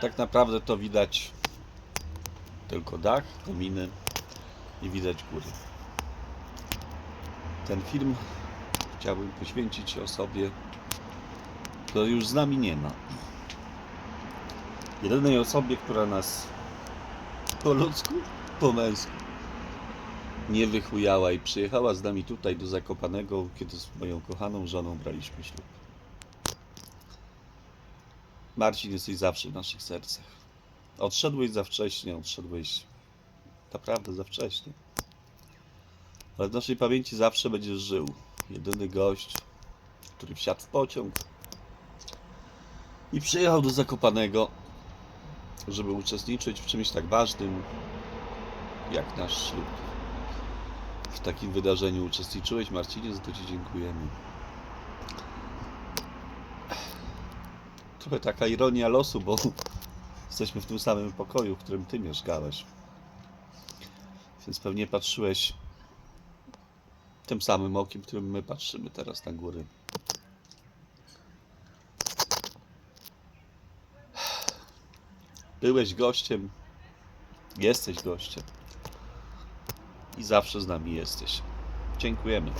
Tak naprawdę to widać tylko dach, kominy i widać góry. Ten film chciałbym poświęcić osobie, której już z nami nie ma. Jedynej osobie, która nas po ludzku, po męsku nie wychujała i przyjechała z nami tutaj do Zakopanego, kiedy z moją kochaną żoną braliśmy ślub. Marcin, jesteś zawsze w naszych sercach. Odszedłeś za wcześnie, odszedłeś naprawdę za wcześnie. Ale w naszej pamięci zawsze będziesz żył. Jedyny gość, który wsiadł w pociąg i przyjechał do Zakopanego, żeby uczestniczyć w czymś tak ważnym jak nasz ślub. W takim wydarzeniu uczestniczyłeś, Marcinie, za to Ci dziękujemy. Trochę taka ironia losu, bo jesteśmy w tym samym pokoju, w którym Ty mieszkałeś. Więc pewnie patrzyłeś tym samym okiem, którym my patrzymy teraz na góry. Byłeś gościem, jesteś gościem i zawsze z nami jesteś. Dziękujemy.